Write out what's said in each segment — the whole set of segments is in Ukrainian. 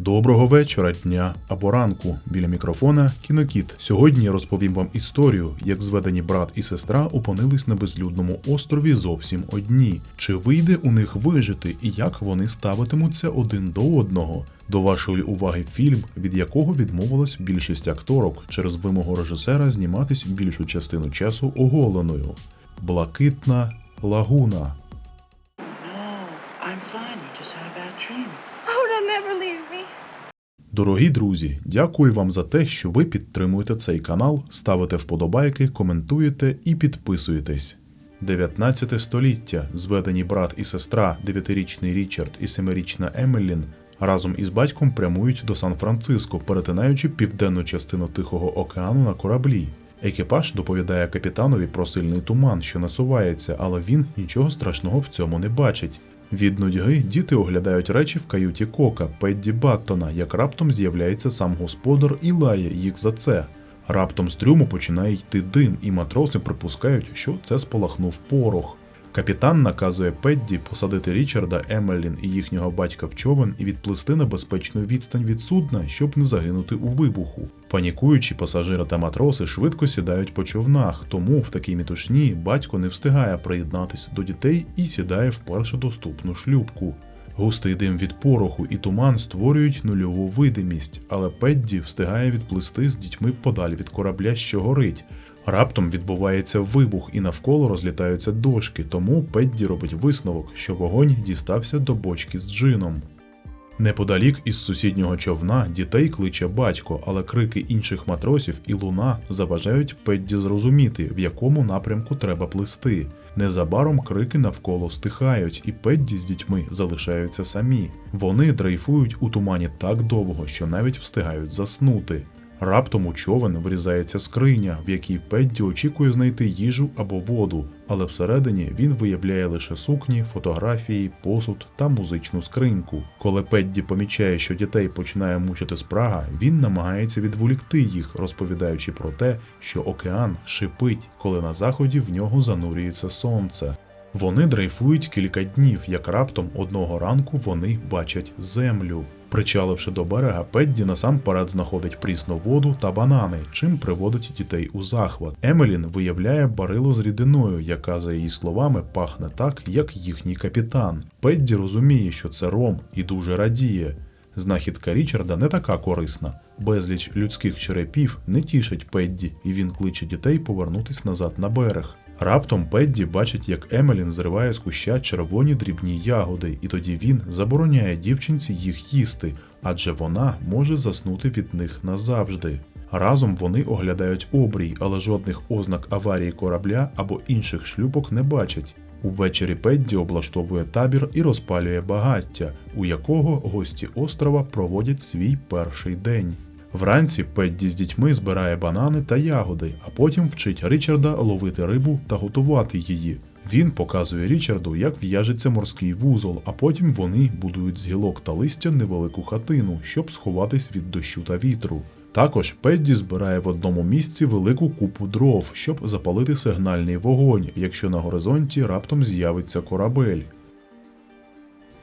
Доброго вечора, дня або ранку. Біля мікрофона Кінокіт. Сьогодні я розповім вам історію, як зведені брат і сестра опинились на безлюдному острові зовсім одні. Чи вийде у них вижити і як вони ставитимуться один до одного? До вашої уваги фільм, від якого відмовилась більшість акторок через вимогу режисера зніматись більшу частину часу оголеною. Блакитна лагуна. No, I'm fine. You just had a bad dream. Never leave me. Дорогі друзі, дякую вам за те, що ви підтримуєте цей канал, ставите вподобайки, коментуєте і підписуєтесь. 19 століття зведені брат і сестра, 9-річний Річард і 7-річна Емелін разом із батьком прямують до Сан-Франциско, перетинаючи південну частину Тихого океану на кораблі. Екіпаж доповідає капітанові про сильний туман, що насувається, але він нічого страшного в цьому не бачить. Від нудьги діти оглядають речі в каюті Кока, Педді Баттона, як раптом з'являється сам господар і лає їх за це. Раптом з трюму починає йти дим, і матроси припускають, що це спалахнув порох. Капітан наказує Педді посадити Річарда, Емелін і їхнього батька в човен і відплисти на безпечну відстань від судна, щоб не загинути у вибуху. Панікуючі пасажири та матроси швидко сідають по човнах, тому в такій мітушні батько не встигає приєднатися до дітей і сідає в першу доступну шлюпку. Густий дим від пороху і туман створюють нульову видимість, але Педді встигає відплисти з дітьми подалі від корабля, що горить. Раптом відбувається вибух і навколо розлітаються дошки, тому Педді робить висновок, що вогонь дістався до бочки з джином. Неподалік із сусіднього човна дітей кличе батько, але крики інших матросів і луна заважають Педді зрозуміти, в якому напрямку треба плисти. Незабаром крики навколо стихають, і Педді з дітьми залишаються самі. Вони дрейфують у тумані так довго, що навіть встигають заснути. Раптом у човен врізається скриня, в якій Педді очікує знайти їжу або воду, але всередині він виявляє лише сукні, фотографії, посуд та музичну скриньку. Коли Педді помічає, що дітей починає мучити спрага, він намагається відволікти їх, розповідаючи про те, що океан шипить, коли на заході в нього занурюється сонце. Вони дрейфують кілька днів, як раптом одного ранку вони бачать землю. Причаливши до берега, Педді насамперед знаходить прісну воду та банани, чим приводить дітей у захват. Емелін виявляє барило з рідиною, яка, за її словами, пахне так, як їхній капітан. Педді розуміє, що це ром, і дуже радіє. Знахідка Річарда не така корисна. Безліч людських черепів не тішить Педді, і він кличе дітей повернутись назад на берег. Раптом Педді бачить, як Емелін зриває з куща червоні дрібні ягоди, і тоді він забороняє дівчинці їх їсти, адже вона може заснути від них назавжди. Разом вони оглядають обрій, але жодних ознак аварії корабля або інших шлюпок не бачать. Увечері Педді облаштовує табір і розпалює багаття, у якого гості острова проводять свій перший день. Вранці Педді з дітьми збирає банани та ягоди, а потім вчить Річарда ловити рибу та готувати її. Він показує Річарду, як в'яжеться морський вузол, а потім вони будують з гілок та листя невелику хатину, щоб сховатись від дощу та вітру. Також Педді збирає в одному місці велику купу дров, щоб запалити сигнальний вогонь, якщо на горизонті раптом з'явиться корабель.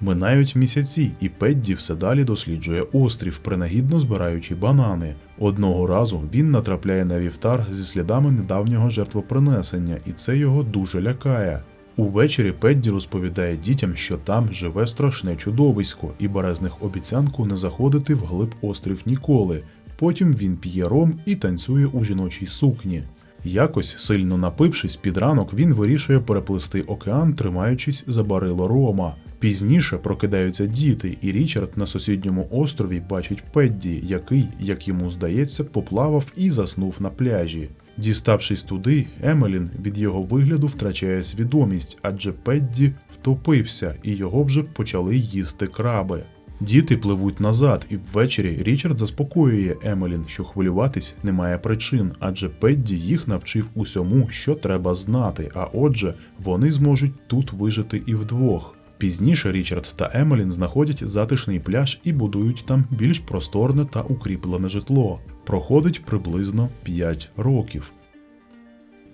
Минають місяці, і Педді все далі досліджує острів, принагідно збираючи банани. Одного разу він натрапляє на вівтар зі слідами недавнього жертвопринесення, і це його дуже лякає. Увечері Педді розповідає дітям, що там живе страшне чудовисько, і бере з них обіцянку не заходити в глиб острів ніколи. Потім він п'є ром і танцює у жіночій сукні. Якось, сильно напившись під ранок, він вирішує переплисти океан, тримаючись за барило рома. Пізніше прокидаються діти, і Річард на сусідньому острові бачить Педді, який, як йому здається, поплавав і заснув на пляжі. Діставшись туди, Емелін від його вигляду втрачає свідомість, адже Педді втопився, і його вже почали їсти краби. Діти пливуть назад, і ввечері Річард заспокоює Емелін, що хвилюватись немає причин, адже Педді їх навчив усьому, що треба знати, а отже, вони зможуть тут вижити і вдвох. Пізніше Річард та Емелін знаходять затишний пляж і будують там більш просторне та укріплене житло. Проходить приблизно 5 років.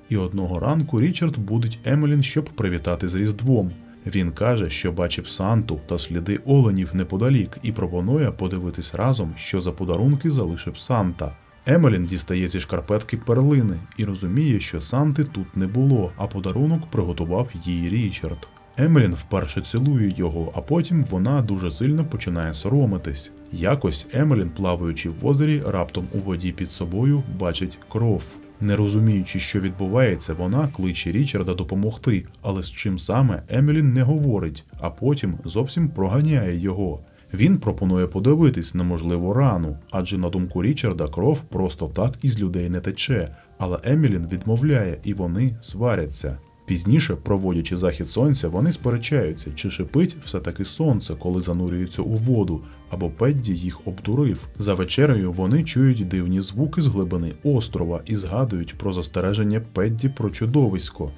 І одного ранку Річард будить Емелін, щоб привітати з Різдвом. Він каже, що бачив Санту та сліди оленів неподалік і пропонує подивитись разом, що за подарунки залишив Санта. Емелін дістає зі шкарпетки перлини і розуміє, що Санти тут не було, а подарунок приготував їй Річард. Емелін вперше цілує його, а потім вона дуже сильно починає соромитись. Якось Емелін, плаваючи в озері, раптом у воді під собою бачить кров. Не розуміючи, що відбувається, вона кличе Річарда допомогти, але з чим саме Емелін не говорить, а потім зовсім проганяє його. Він пропонує подивитись на можливу рану, адже на думку Річарда кров просто так із людей не тече, але Емілін відмовляє і вони сваряться. Пізніше, проводячи захід сонця, вони сперечаються, чи шипить все-таки сонце, коли занурюються у воду, або Педді їх обдурив. За вечерею вони чують дивні звуки з глибини острова і згадують про застереження Педді про чудовисько.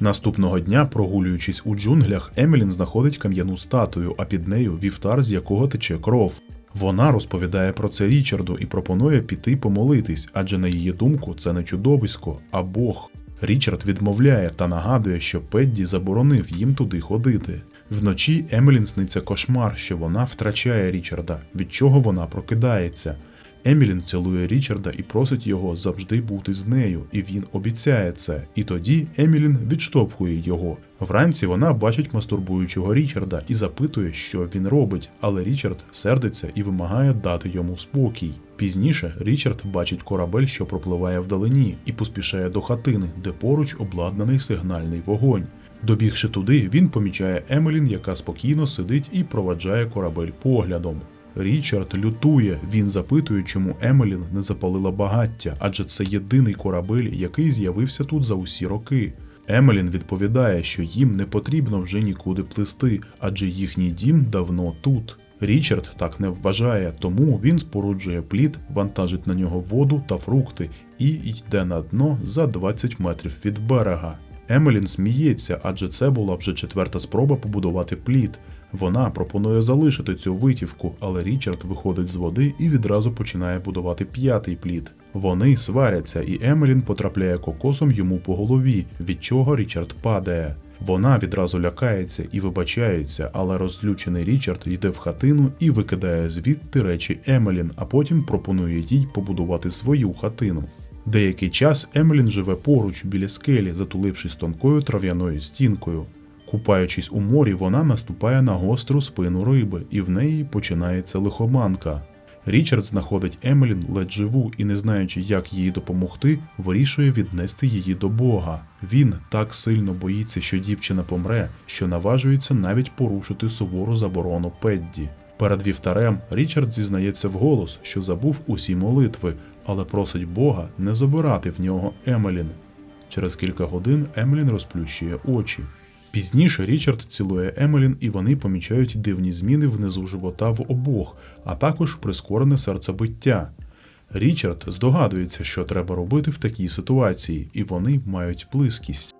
Наступного дня, прогулюючись у джунглях, Емілін знаходить кам'яну статую, а під нею вівтар, з якого тече кров. Вона розповідає про це Річарду і пропонує піти помолитись, адже на її думку це не чудовисько, а Бог. Річард відмовляє та нагадує, що Педді заборонив їм туди ходити. Вночі Емілін сниться кошмар, що вона втрачає Річарда, від чого вона прокидається. Емілін цілує Річарда і просить його завжди бути з нею, і він обіцяє це. І тоді Емілін відштовхує його. Вранці вона бачить мастурбуючого Річарда і запитує, що він робить, але Річард сердиться і вимагає дати йому спокій. Пізніше Річард бачить корабель, що пропливає вдалині, і поспішає до хатини, де поруч обладнаний сигнальний вогонь. Добігши туди, він помічає Емелін, яка спокійно сидить і проваджає корабель поглядом. Річард лютує. Він запитує, чому Емелін не запалила багаття, адже це єдиний корабель, який з'явився тут за усі роки. Емелін відповідає, що їм не потрібно вже нікуди плисти, адже їхній дім давно тут. Річард так не вважає, тому він споруджує плід, вантажить на нього воду та фрукти і йде на дно за 20 метрів від берега. Емелін сміється, адже це була вже четверта спроба побудувати плід. Вона пропонує залишити цю витівку, але Річард виходить з води і відразу починає будувати п'ятий плід. Вони сваряться, і Емелін потрапляє кокосом йому по голові, від чого Річард падає. Вона відразу лякається і вибачається, але розлючений Річард йде в хатину і викидає звідти речі Емелін, а потім пропонує їй побудувати свою хатину. Деякий час Емелін живе поруч біля скелі, затулившись тонкою трав'яною стінкою. Купаючись у морі, вона наступає на гостру спину риби, і в неї починається лихоманка. Річард знаходить Емелін ледь живу і, не знаючи, як їй допомогти, вирішує віднести її до Бога. Він так сильно боїться, що дівчина помре, що наважується навіть порушити сувору заборону Педді. Перед вівтарем Річард зізнається вголос, що забув усі молитви, але просить Бога не забирати в нього Емелін. Через кілька годин Емелін розплющує очі. Пізніше Річард цілує Емелін, і вони помічають дивні зміни внизу живота в обох, а також прискорене серцебиття. Річард здогадується, що треба робити в такій ситуації, і вони мають близькість.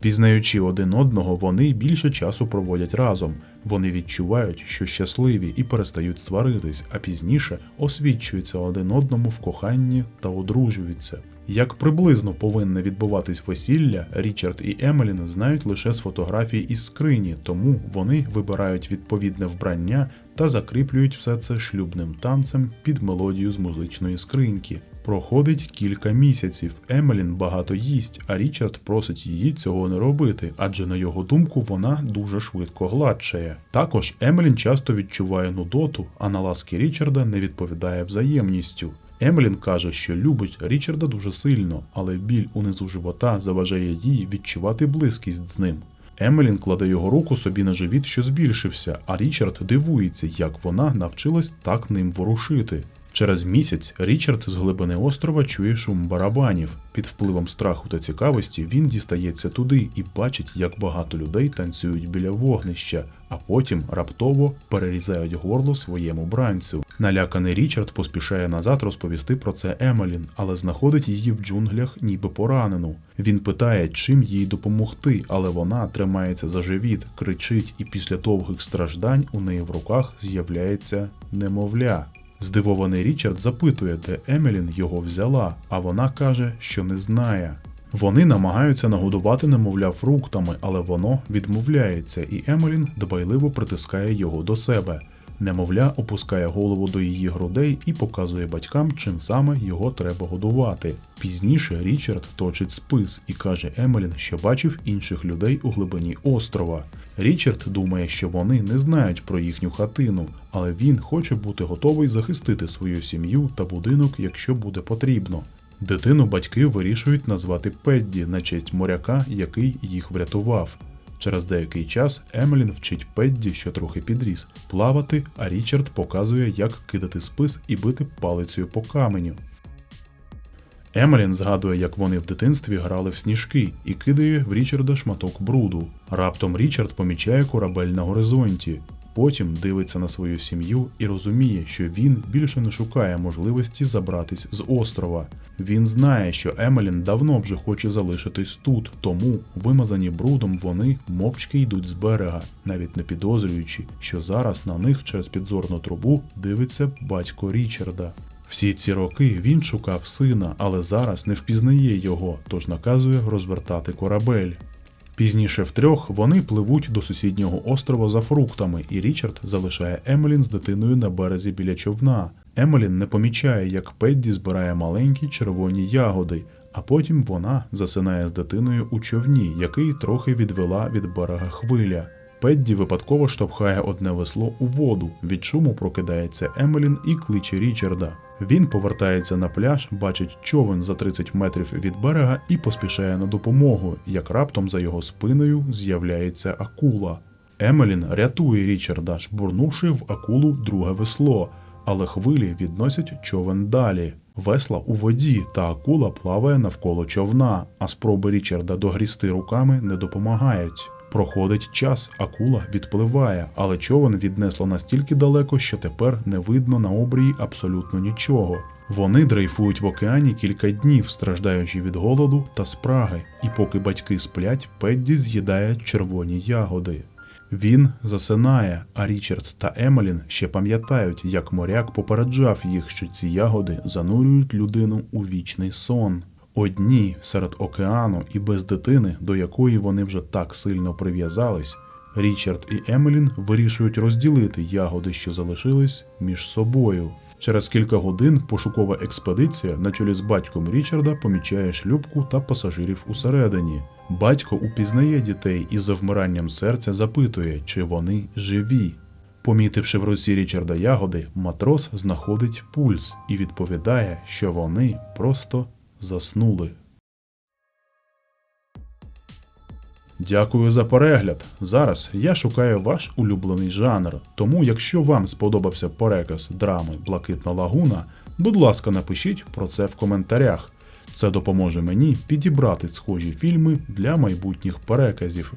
Пізнаючи один одного, вони більше часу проводять разом. Вони відчувають, що щасливі і перестають сваритись, а пізніше освідчуються один одному в коханні та одружуються. Як приблизно повинне відбуватись весілля, Річард і Емелін знають лише з фотографій із скрині, тому вони вибирають відповідне вбрання та закріплюють все це шлюбним танцем під мелодію з музичної скриньки. Проходить кілька місяців. Емелін багато їсть, а Річард просить її цього не робити, адже на його думку вона дуже швидко гладшає. Також Емелін часто відчуває нудоту, а на ласки Річарда не відповідає взаємністю. Емелін каже, що любить Річарда дуже сильно, але біль унизу живота заважає їй відчувати близькість з ним. Емелін кладе його руку собі на живіт, що збільшився, а Річард дивується, як вона навчилась так ним ворушити. Через місяць Річард з глибини острова чує шум барабанів. Під впливом страху та цікавості він дістається туди і бачить, як багато людей танцюють біля вогнища, а потім раптово перерізають горло своєму бранцю. Наляканий Річард поспішає назад розповісти про це Емелін, але знаходить її в джунглях ніби поранену. Він питає, чим їй допомогти, але вона тримається за живіт, кричить, і після довгих страждань у неї в руках з'являється немовля. Здивований Річард запитує, де Емелін його взяла, а вона каже, що не знає. Вони намагаються нагодувати немовля фруктами, але воно відмовляється, і Емелін дбайливо притискає його до себе. Немовля опускає голову до її грудей і показує батькам, чим саме його треба годувати. Пізніше Річард точить спис і каже Емелін, що бачив інших людей у глибині острова. Річард думає, що вони не знають про їхню хатину, але він хоче бути готовий захистити свою сім'ю та будинок, якщо буде потрібно. Дитину батьки вирішують назвати Педді на честь моряка, який їх врятував. Через деякий час Емелін вчить Педді, що трохи підріс, плавати, а Річард показує, як кидати спис і бити палицею по каменю. Емелін згадує, як вони в дитинстві грали в сніжки і кидає в Річарда шматок бруду. Раптом Річард помічає корабель на горизонті. Потім дивиться на свою сім'ю і розуміє, що він більше не шукає можливості забратись з острова. Він знає, що Емелін давно вже хоче залишитись тут, тому, вимазані брудом, вони мовчки йдуть з берега, навіть не підозрюючи, що зараз на них через підзорну трубу дивиться батько Річарда. Всі ці роки він шукав сина, але зараз не впізнає його, тож наказує розвертати корабель. Пізніше втрьох вони пливуть до сусіднього острова за фруктами, і Річард залишає Емелін з дитиною на березі біля човна. Емелін не помічає, як Педді збирає маленькі червоні ягоди, а потім вона засинає з дитиною у човні, який трохи відвела від берега хвиля. Педді випадково штовхає одне весло у воду. Від шуму прокидається Емелін і кличе Річарда. Він повертається на пляж, бачить човен за 30 метрів від берега і поспішає на допомогу, як раптом за його спиною з'являється акула. Емелін рятує Річарда, шбурнувши в акулу друге весло, але хвилі відносять човен далі. Весла у воді, та акула плаває навколо човна, а спроби Річарда догрісти руками не допомагають. Проходить час, акула відпливає, але човен віднесло настільки далеко, що тепер не видно на обрії абсолютно нічого. Вони дрейфують в океані кілька днів, страждаючи від голоду та спраги, і поки батьки сплять, Педді з'їдає червоні ягоди. Він засинає, а Річард та Емелін ще пам'ятають, як моряк попереджав їх, що ці ягоди занурюють людину у вічний сон. Одні серед океану і без дитини, до якої вони вже так сильно прив'язались, Річард і Емелін вирішують розділити ягоди, що залишились, між собою. Через кілька годин пошукова експедиція на чолі з батьком Річарда помічає шлюпку та пасажирів усередині. Батько упізнає дітей і за вмиранням серця запитує, чи вони живі. Помітивши в руці Річарда ягоди, матрос знаходить пульс і відповідає, що вони просто заснули. Дякую за перегляд. Зараз я шукаю ваш улюблений жанр. Тому, якщо вам сподобався переказ драми Блакитна лагуна, будь ласка, напишіть про це в коментарях. Це допоможе мені підібрати схожі фільми для майбутніх переказів.